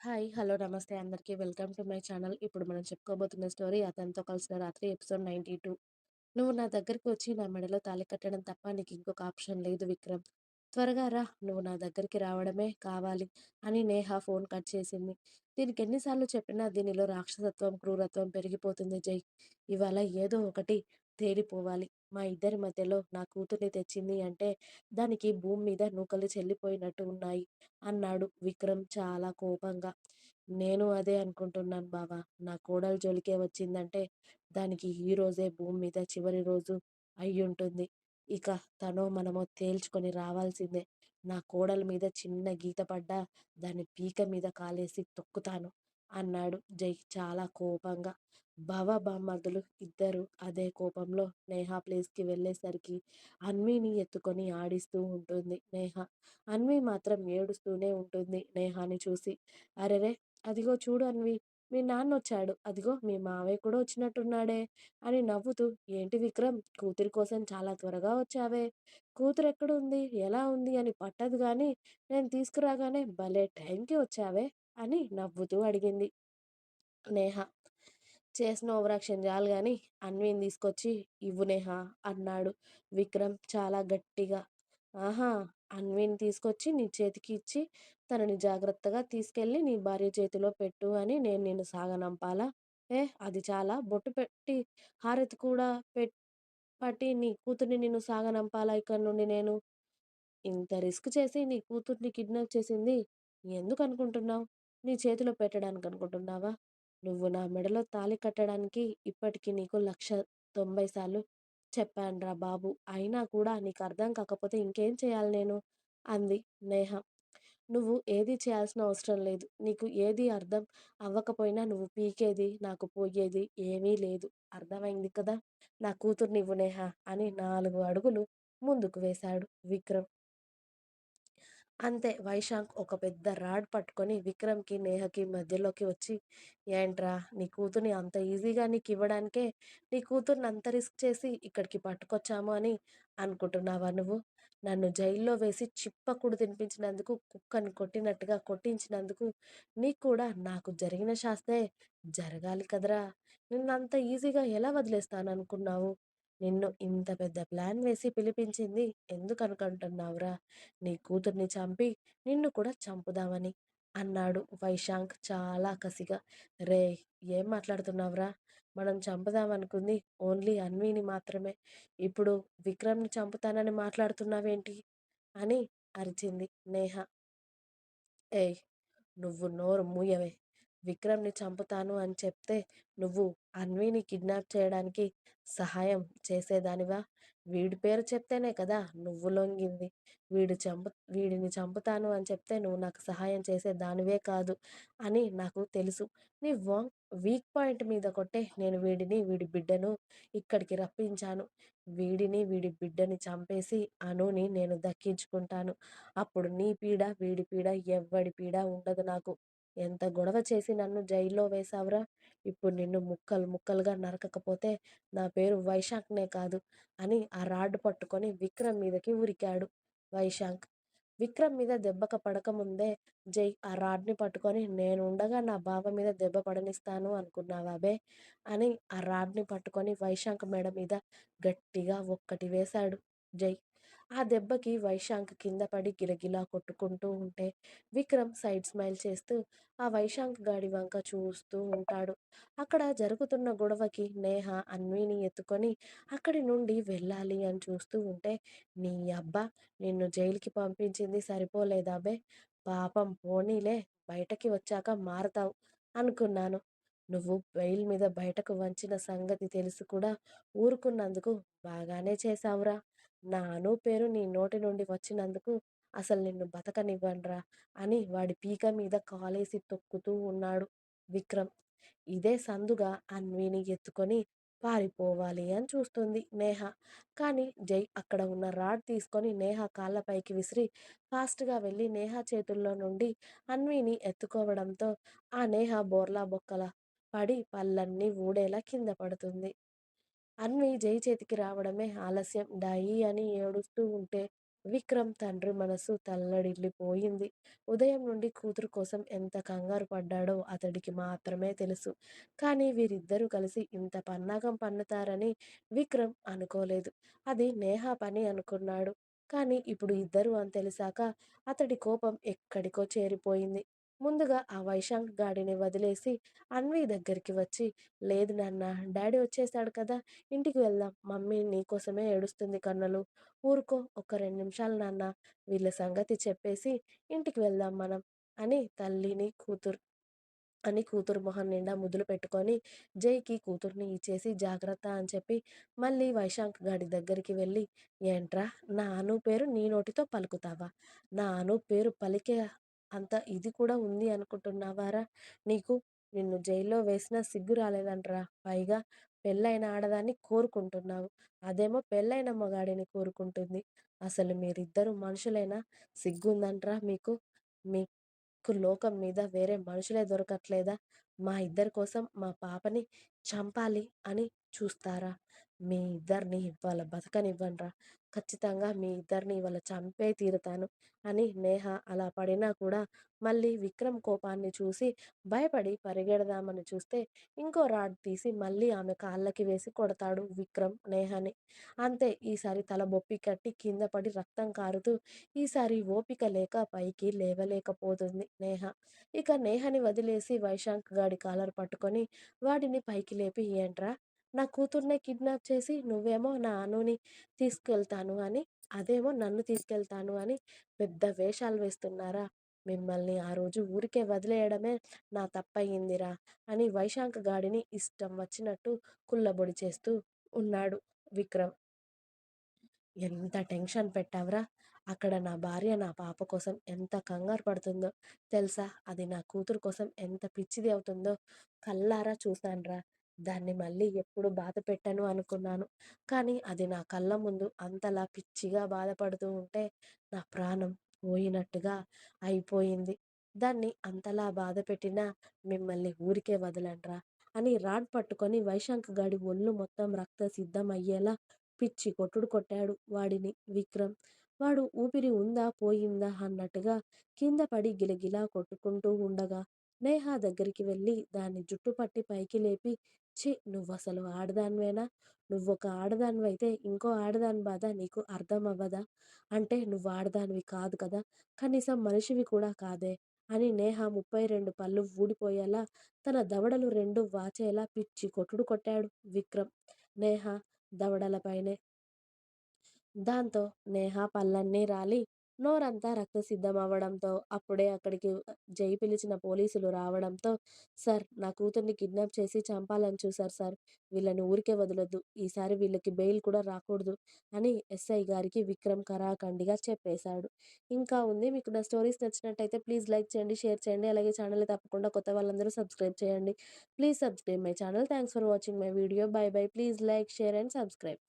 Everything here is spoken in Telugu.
హాయ్! హలో! నమస్తే అందరికీ. Welcome to my channel. ఇప్పుడు మనం చెప్పుకోబోతున్న స్టోరీ 'అతనితో కలిసిన రాత్రి' ఎపిసోడ్ 92. నువ్వు నా దగ్గరికి వచ్చి నా మెడలో తాళి కట్టడం తప్ప నీకు ఇంకొక ఆప్షన్ లేదు విక్రమ్. త్వరగా రా నువ్వు నా దగ్గరికి రావడమే కావాలి అని నేహ ఫోన్ కట్ చేసింది. దీనికి ఎన్నిసార్లు చెప్పినా దీనిలో రాక్షసత్వం, క్రూరత్వం పెరిగిపోతుంది జై. ఇవాళ ఏదో ఒకటి తేలిపోవాలి. మా ఇద్దరి మధ్యలో నా కూతుర్ని తెచ్చింది అంటే దానికి భూమి మీద నూకలు చెల్లిపోయినట్టు ఉన్నాయి అన్నాడు విక్రమ్ చాలా కోపంగా. నేను అదే అనుకుంటున్నాను బావా. నా కోడలు జోలికే వచ్చిందంటే దానికి ఈ రోజే భూమి మీద చివరి రోజు అయ్యుంటుంది. ఇక తనో మనమో తేల్చుకొని రావాల్సిందే. నా కోడల మీద చిన్న గీత పడ్డా దాన్ని పీక మీద కాలేసి తొక్కుతాను అన్నాడు జై చాలా కోపంగా. భవ బామ్మర్దులు ఇద్దరు అదే కోపంలో నేహ ప్లేస్కి వెళ్ళేసరికి అన్విని ఎత్తుకొని ఆడిస్తూ ఉంటుంది నేహ. అన్వి మాత్రం ఏడుస్తూనే ఉంటుంది నేహాని చూసి. అరెరే అదిగో చూడు అన్వి మీ నాన్న వచ్చాడు అదిగో మీ మావయ్య కూడా వచ్చినట్టున్నాడే అని నవ్వుతూ ఏంటి విక్రమ్ కూతురి కోసం చాలా త్వరగా వచ్చావే. కూతురు ఎక్కడ ఉంది ఎలా ఉంది? అని పట్టదు కానీ నేను తీసుకురాగానే భలే టైంకి వచ్చావే అని నవ్వుతూ అడిగింది నేహ. చేసిన ఓవరాక్షన్ చాలు కానీ అన్విని తీసుకొచ్చి ఇవ్వు నేహ అన్నాడు విక్రమ్ చాలా గట్టిగా. ఆహా! అన్విని తీసుకొచ్చి నీ చేతికి ఇచ్చి తనని జాగ్రత్తగా తీసుకెళ్ళి నీ భార్య చేతిలో పెట్టు అని నేను నిన్ను సాగనంపాలా? ఏ అది చాలా బొట్టు పెట్టి హారతి కూడా పెట్ పట్టి నీ కూతుర్ని నిన్ను సాగనంపాలా ఇక్కడి నుండి నేను? ఇంత రిస్క్ చేసి నీ కూతుర్ని కిడ్నాప్ చేసింది ఎందుకు అనుకుంటున్నావు నీ చేతిలో పెట్టడానికి అనుకుంటున్నావా? నువ్వు నా మెడలో తాళి కట్టడానికి ఇప్పటికి నీకు లక్ష తొంభై సార్లు చెప్పానురా బాబు. అయినా కూడా నీకు అర్థం కాకపోతే ఇంకేం చేయాలి నేను? అంది నేహ. నువ్వు ఏది చేయాల్సిన అవసరం లేదు. నీకు ఏది అర్థం అవ్వకపోయినా నువ్వు పీకేది, నాకు పోయేది ఏమీ లేదు. అర్థమైంది కదా! నా కూతురు నువ్వు నేహ అని నాలుగు అడుగులు ముందుకు వేశాడు విక్రమ్. అంతే వైశాంక్ ఒక పెద్ద రాడ్ పట్టుకొని విక్రమ్కి, నేహకి మధ్యలోకి వచ్చి ఏంట్రా నీ కూతుర్ని అంత ఈజీగా నీకు ఇవ్వడానికే నీ కూతుర్ని అంత రిస్క్ చేసి ఇక్కడికి పట్టుకొచ్చాము అని అనుకుంటున్నావా నువ్వు? నన్ను జైల్లో వేసి చిప్పకుడు తినిపించినందుకు, కుక్కని కొట్టినట్టుగా కొట్టించినందుకు నీకు కూడా నాకు జరిగిన శాస్తే జరగాలి కదరా! నిన్నంత ఈజీగా ఎలా వదిలేస్తాను అనుకున్నావు నిన్ను ఇంత పెద్ద ప్లాన్ వేసి పిలిపించింది ఎందుకనుకుంటున్నావురా? నీ కూతుర్ని చంపి నిన్ను కూడా చంపుదామని అన్నాడు వైశాంక్ చాలా కసిగా. రే ఏం మాట్లాడుతున్నావురా? మనం చంపుదామనుకుంది ఓన్లీ అన్విని మాత్రమే. ఇప్పుడు విక్రమ్ని చంపుతానని మాట్లాడుతున్నావేంటి? అని అరిచింది నేహ. ఏయ్ నువ్వు నోరు మూయవే. విక్రమ్ని చంపుతాను అని చెప్తే నువ్వు అన్విని కిడ్నాప్ చేయడానికి సహాయం చేసేదానివా? వీడి పేరు చెప్తేనే కదా నువ్వు లొంగింది. వీడు చంపు వీడిని చంపుతాను అని చెప్తే నువ్వు నాకు సహాయం చేసే దానివే కాదు అని నాకు తెలుసు. నీ వాంగ్ వీక్ పాయింట్ మీద కొట్టే నేను వీడిని, వీడి బిడ్డను ఇక్కడికి రప్పించాను. వీడిని, వీడి బిడ్డని చంపేసి అనుని నేను దక్కించుకుంటాను. అప్పుడు నీ పీడ, వీడి పీడ ఎవ్వడి పీడ ఉండదు నాకు. ఎంత గొడవ చేసి నన్ను జైల్లో వేశావురా? ఇప్పుడు నిన్ను ముక్కలు ముక్కలుగా నరకకపోతే నా పేరు వైశాంక్నే కాదు అని ఆ రాడ్ పట్టుకొని విక్రమ్ మీదకి ఉరికాడు వైశాంక్. విక్రమ్ మీద దెబ్బక పడకముందే జై ఆ రాడ్ని పట్టుకొని నేనుండగా నా బావ మీద దెబ్బ పడనిస్తాను అనుకున్నావా బే? అని ఆ రాడ్ని పట్టుకొని వైశాంక్ మేడ మీద గట్టిగా ఒక్కటి వేశాడు జై. ఆ దెబ్బకి వైశాంక్ కిందపడి గిలగిలా కొట్టుకుంటూ ఉంటే విక్రమ్ సైడ్ స్మైల్ చేస్తూ ఆ వైశాంక్ గాడి వంక చూస్తూ ఉంటాడు. అక్కడ జరుగుతున్న గొడవకి నేహ అన్విని ఎత్తుకొని అక్కడి నుండి వెళ్ళాలి అని చూస్తూ ఉంటే నీ అబ్బా నిన్ను జైలుకి పంపించింది సరిపోలేదాబే పాపం పోనీలే బయటకి వచ్చాక మారతావు అనుకున్నాను. నువ్వు బెయిల్ మీద బయటకు వంచిన సంగతి తెలిసి కూడా ఊరుకున్నందుకు బాగానే చేశావురా. నా అను పేరు నీ నోటి నుండి వచ్చినందుకు అసలు నిన్ను బతకనివ్వనురా అని వాడి పీక మీద కాలేసి తొక్కుతూ ఉన్నాడు విక్రమ్. ఇదే సందుగా అన్విని ఎత్తుకొని పారిపోవాలి అని చూస్తుంది నేహ. కానీ జై అక్కడ ఉన్న రాడ్ తీసుకొని నేహ కాళ్ళపైకి విసిరి ఫాస్ట్గా వెళ్ళి నేహ చేతుల్లో నుండి అన్విని ఎత్తుకోవడంతో ఆ నేహ బోర్లా బొక్కల పడి పళ్ళన్నీ ఊడేలా కింద పడుతుంది. అన్వి జై చేతికి రావడమే ఆలస్యం. డాయి అని ఏడుస్తూ ఉంటే విక్రమ్ తండ్రి మనసు తల్లడిల్లిపోయింది. ఉదయం నుండి కూతురు కోసం ఎంత కంగారు పడ్డాడో అతడికి మాత్రమే తెలుసు. కానీ వీరిద్దరూ కలిసి ఇంత పన్నాగం పన్నుతారని విక్రమ్ అనుకోలేదు. అది నేహ పని అనుకున్నాడు. కానీ ఇప్పుడు ఇద్దరు అని తెలిసాక అతడి కోపం ఎక్కడికో చేరిపోయింది. ముందుగా ఆ వైశాంక్ గాడిని వదిలేసి అన్వి దగ్గరికి వచ్చి లేదు నాన్న డాడీ వచ్చేసాడు కదా ఇంటికి వెళ్దాం మమ్మీ నీకోసమే ఏడుస్తుంది కన్నులు ఊరుకో ఒక రెండు నిమిషాలు నాన్న వీళ్ళ సంగతి చెప్పేసి ఇంటికి వెళ్దాం మనం అని తల్లిని కూతురు అని కూతురు మొహం నిండా ముద్దులు పెట్టుకొని జైకి కూతుర్ని ఇచ్చేసి జాగ్రత్త అని చెప్పి మళ్ళీ వైశాంక్ గాడి దగ్గరికి వెళ్ళి ఏంట్రా నా అను పేరు నీ నోటితో పలుకుతావా? నా అను పేరు పలికే అంత ఇది కూడా ఉంది అనుకుంటున్నావారా? నీకు నిన్ను జైల్లో వేసినా సిగ్గు రాలేదంట్రా. పైగా పెళ్ళైన ఆడదాన్ని కోరుకుంటున్నావు. అదేమో పెళ్ళైన మగాడిని కోరుకుంటుంది. అసలు మీరిద్దరు మనుషులైనా? సిగ్గుందంట్రా మీకు? మీకు లోకం మీద వేరే మనుషులే దొరకట్లేదా? మా ఇద్దరి కోసం మా పాపని చంపాలి అని చూస్తారా? మీ ఇద్దరిని ఇవాళ బతకనివ్వనరా ఖచ్చితంగా మీ ఇద్దరిని ఇవాళ చంపే తీరుతాను అని నేహ అలా పడినా కూడా మళ్ళీ విక్రమ్ కోపాన్ని చూసి భయపడి పరిగెడదామని చూస్తే ఇంకో రాడ్ తీసి మళ్ళీ ఆమె కాళ్ళకి వేసి కొడతాడు విక్రమ్ నేహని. అంతే ఈసారి తల బొప్పి కట్టి కింద పడి రక్తం కారుతూ ఈసారి ఓపిక లేక పైకి లేవలేకపోతుంది నేహ. ఇక నేహని వదిలేసి వైశాంక్ గాడి కాలర్ పట్టుకొని వాడిని పైకి లేపి ఏంట్రా నా కూతుర్నే కిడ్నాప్ చేసి నువ్వేమో నా అనుని తీసుకెళ్తాను అని అదేమో నన్ను తీసుకెళ్తాను అని పెద్ద వేషాలు వేస్తున్నారా. మిమ్మల్ని ఆ రోజు ఊరికే వదిలేయడమే నా తప్పయిందిరా అని వైశాంక్ గాడిని ఇష్టం వచ్చినట్టు కుళ్ళబొడి చేస్తూ ఉన్నాడు విక్రమ్. ఎంత టెన్షన్ పెట్టావురా. అక్కడ నా భార్య నా పాప కోసం ఎంత కంగారు పడుతుందో తెలుసా? అది నా కూతురు కోసం ఎంత పిచ్చిది అవుతుందో కళ్ళారా చూశానురా. దాన్ని మళ్ళీ ఎప్పుడు బాధ పెట్టను అనుకున్నాను. కానీ అది నా కళ్ళ ముందు అంతలా పిచ్చిగా బాధపడుతూ ఉంటే నా ప్రాణం పోయినట్టుగా అయిపోయింది. దాన్ని అంతలా బాధ పెట్టినా మిమ్మల్ని ఊరికే వదలండ్రా అని రాడ్ పట్టుకొని వైశాంక్ గాడి ఒళ్ళు మొత్తం రక్త సిద్ధం అయ్యేలా పిచ్చి కొట్టుడు కొట్టాడు వాడిని విక్రమ్. వాడు ఊపిరి ఉందా పోయిందా అన్నట్టుగా కింద పడి గిలగిలా కొట్టుకుంటూ ఉండగా నేహా దగ్గరికి వెళ్ళి దాన్ని జుట్టు పట్టి పైకి లేపి ఛీ నువ్వసలు ఆడదానివేనా? నువ్వొక ఆడదానివైతే ఇంకో ఆడదాని బాధ నీకు అర్థం అవ్వదా అంటే నువ్వు ఆడదానివి కాదు కదా కనీసం మనిషివి కూడా కాదే అని నేహ ముప్పై రెండు పళ్ళు ఊడిపోయేలా తన దవడలు రెండు వాచేలా పిచ్చి కొట్టుడు కొట్టాడు విక్రమ్. నేహ దవడలపైనే దాంతో నేహ పళ్ళన్నీ రాలి నోరంతా రక్తసిద్ధం అవ్వడంతో అప్పుడే అక్కడికి జై పిలిచిన పోలీసులు రావడంతో సార్ నా కూతుర్ని కిడ్నాప్ చేసి చంపాలని చూశారు సార్. వీళ్ళని ఊరికే వదలొద్దు. ఈసారి వీళ్ళకి బెయిల్ కూడా రాకూడదు అని ఎస్ఐ గారికి విక్రమ్ కరాఖండిగా చెప్పేశాడు. ఇంకా ఉంది. మీకు నా స్టోరీస్ నచ్చినట్టయితే ప్లీజ్ లైక్ చేయండి షేర్ చేయండి. అలాగే ఛానల్ తప్పకుండా కొత్త వాళ్ళందరూ సబ్స్క్రైబ్ చేయండి. Please subscribe my channel. Thanks for watching my video. Bye bye. Please like share and subscribe.